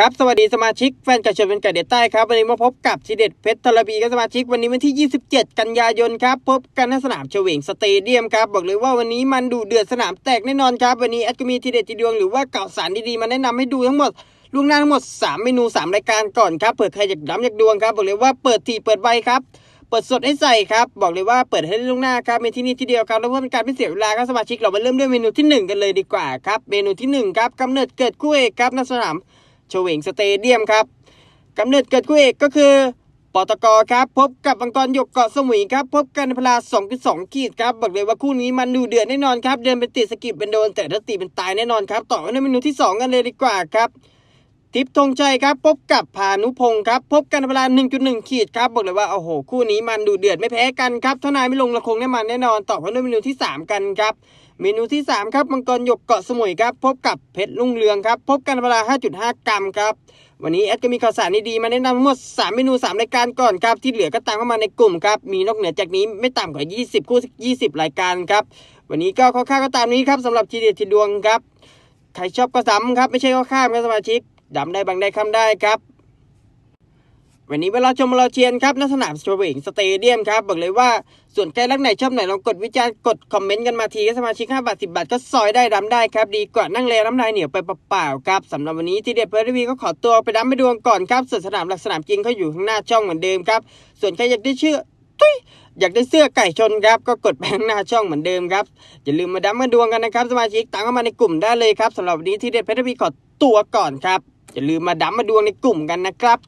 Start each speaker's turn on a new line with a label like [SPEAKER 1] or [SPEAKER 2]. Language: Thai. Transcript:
[SPEAKER 1] ครับสวัสดีสมาชิกแฟนกระเชนเป็นกระเด็ดใต้ครับวันนี้มาพบกับทีเด็ดเพชรทรบีกับสมาชิกวันนี้วันที่ 27 กันยายนครับพบกันในสนามเฉวงสเตเดียมครับบอกเลยว่าวันนี้มันดูเดือดสนามแตกแน่นอนครับวันนี้แอดก็มีทีเด็ดทีดวงหรือว่าเก่าสารดีๆมาแนะนำให้ดูทั้งหมดล่วงหน้าทั้งหมด 3 เมนู 3 รายการก่อนครับเปิดใครอยากดำอยากดวงครับบอกเลยว่าเปิดทีเปิดใบครับเปิดสดให้ใส่ครับบอกเลยว่าเปิดให้ล่วงหน้าครับมีที่นี่ที่เดียวครับแล้วเพื่อเป็นการไม่เสียเวลาครับสมาชิกเรามาเริ่มด้วยเมนูที่หนึ่งกันเลยดีกว่าครับเมนูที่หนึ่งครับกำเนิดเกิดคู่เอกครับณสนาม เฉวงสเตเดียมครับกำเนิดเกิดคู่เอกก็คือปตกครับ พบกับบังกรหยกเกาะสมุยครับ พบกันในพลา2.2ขีดครับ บอกเลยว่าคู่นี้มันดูเดือดแน่นอนครับ เดินเป็นติดสกิปเป็นโดน แต่ถ้าตีเป็นตายแน่นอนครับ ต่อกันในเมนูที่ 2 กันเลยดีกว่าครับ ทิพย์ธงชัยครับพบกับพานุพงศ์ครับพบกันเวลา 1.1 ขีดครับบอกเลยว่าโอ้โหคู่นี้มันดูเดือดไม่แพ้กันครับเท่านายไม่ลงละคงแน่มันแน่นอนต่อกันด้วยเมนูที่ 3 กันครับเมนูที่ 3 ครับมังกรหยกเกาะสมุยครับพบกับเพชรลุ่งเรืองครับพบกันเวลา 5.5 กรัมครับวันนี้แอดก็มีข่าวสารดีๆมาแนะนำทั้งหมด 3 เมนู 3 รายการก่อนครับที่เหลือก็ตามเข้ามาในกลุ่มครับมีนอกเหนือจากนี้ไม่ต่ำกว่า 20 คู่ 20 รายการครับวันนี้ก็ข้าวๆก็ตามนี้ครับสำหรับทีเด็ดทีดวงครับใครชอบก็ซ้ำครับไม่ใช่ก็ข้ามครับสมาชิก ดำได้บางได้คำได้ครับ วันนี้เวลาชมเราเชียนครับณสนามสตรเวงสเตเดียมครับ บอกเลยว่าส่วนใครรักไหนชอบไหนลองกดวิจารณ์กดคอมเมนต์กันมาทีครับสมาชิก5บาท 10 บาท ก็ซอยได้ดำได้ครับ ดีกว่านั่งเลน้ำลายเหนียวไปเปล่าๆครับสำหรับวันนี้ที่เด็ดเพิร์ดวีก็ขอตัวไปดำไปดวงก่อนครับส่วนสนามหลักสนามจริงเขาอยู่ข้างหน้าช่องเหมือนเดิมครับส่วนใครอยากได้ชื่อตุ้ยอยากได้เสื้อไก่ชนครับ ก็กดไปงหน้าช่องเหมือนเดิมครับ อย่าลืมมาดำมาดวงกันนะครับ สมาชิกตามเข้ามาในกลุ่มได้เลยครับสำหรับวันนี้ที่เด็ดเพิร์ดวีขอตัวก่อนครับ อย่าลืมมาดับมาดวงในกลุ่มกันนะครับ